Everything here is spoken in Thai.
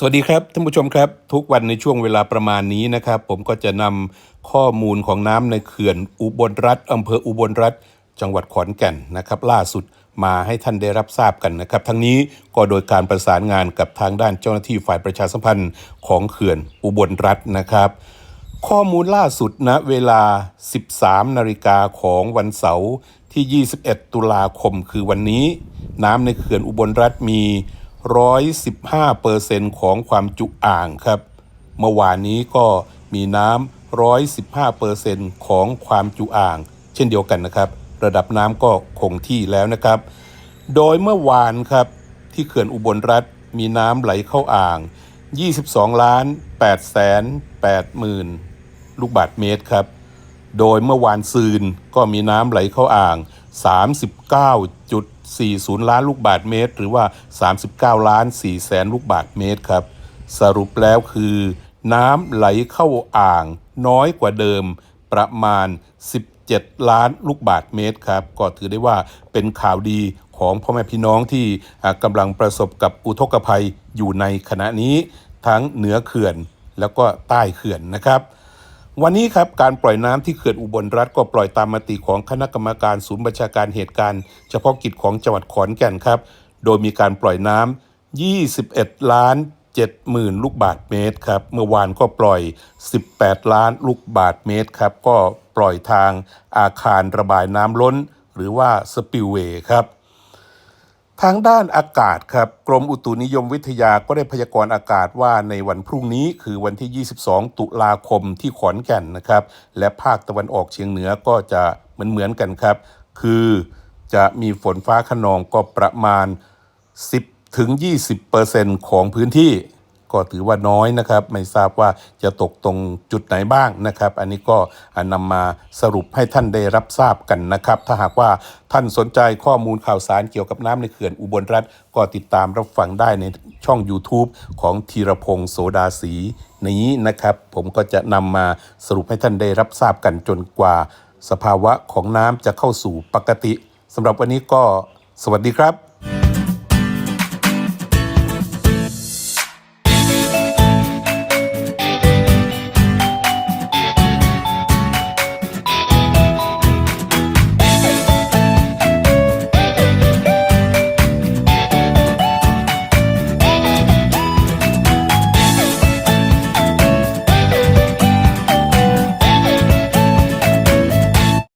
สวัสดีครับท่านผู้ชมครับ ทุกวันในช่วงเวลาประมาณนี้นะครับ ผมก็จะนำข้อมูลของน้ำในเขื่อนอุบลรัฐอำเภออุบลรัฐ จังหวัดขอนแก่นนะครับ ล่าสุดมาให้ท่านได้รับทราบกันนะครับ ทั้งนี้ก็โดยการประสานงานกับทางด้านเจ้าหน้าที่ฝ่ายประชาสัมพันธ์ของเขื่อนอุบลรัฐนะครับ ข้อมูลล่าสุดณเวลา 13 นาฬิกาของวันเสาร์ที่ 21 ตุลาคมคือวันนี้ น้ำในเขื่อนอุบลรัฐมี 115เปอร์เซ็นต์ของความจุอ่างครับ เมื่อวานนี้ก็มีน้ำ115เปอร์เซ็นต์ของความจุอ่าง เช่นเดียวกันนะครับ ระดับน้ำก็คงที่แล้วนะครับ โดยเมื่อวานครับที่เขื่อนอุบลรัฐมีน้ำไหลเข้าอ่าง 22 ล้าน8แสน8หมื่นลูกบาทเมตรครับ โดยเมื่อวานซืนก็มีน้ำไหลเข้าอ่าง 40 ล้านลูกบาทเมตร หรือว่า 39 ล้าน4แสนลูกบาทเมตรครับ สรุปแล้วคือ น้ำไหลเข้าอ่างน้อยกว่าเดิมประมาณ 17 ล้านลูกบาทเมตรครับ ก็ถือได้ว่าเป็นข่าวดีของพ่อแม่พี่น้องที่กำลังประสบกับอุทกภัยอยู่ในขณะนี้ทั้งเหนือเขื่อนแล้วก็ใต้เขื่อนนะครับ วันนี้ครับการปล่อยน้ำที่เขื่อนอุบลรัฐก็ปล่อยตามมติของคณะกรรมการศูนย์บัญชาการเหตุการณ์ เฉพาะกิจของจังหวัดขอนแก่นครับ โดยมีการปล่อยน้ำ21 ล้าน7หมื่นลูกบาทเมตรครับ เมื่อวานก็ปล่อย 18 ล้านลูกบาทเมตรครับ ก็ปล่อยทางอาคารระบายน้ำล้น หรือว่าสปิลเวย์ครับ ทางด้านอากาศครับกรมอุตุนิยมวิทยาก็ได้พยากรณ์อากาศว่าในวันพรุ่งนี้คือวันที่ 22 ตุลาคมที่ขอนแก่นนะครับ และภาคตะวันออกเฉียงเหนือก็จะเหมือนเหมือนกันครับ คือจะมีฝนฟ้าขนองก็ประมาณ 10ถึง20%ของพื้นที่ ก็ถือว่าน้อยนะครับ ไม่ทราบว่าจะตกตรงจุดไหนบ้างนะครับ อันนี้ก็นำมาสรุปให้ท่านได้รับทราบกันนะครับ ถ้าหากว่าท่านสนใจข้อมูลข่าวสารเกี่ยวกับน้ำในเขื่อนอุบลรัฐก็ติดตามรับฟังได้ในช่อง YouTube ของธีรพงศ์โสดาศรีนี้นะครับ ผมก็จะนำมาสรุปให้ท่านได้รับทราบกันจนกว่า สภาวะของน้ำจะเข้าสู่ปกติสำหรับวันนี้ก็สวัสดีครับ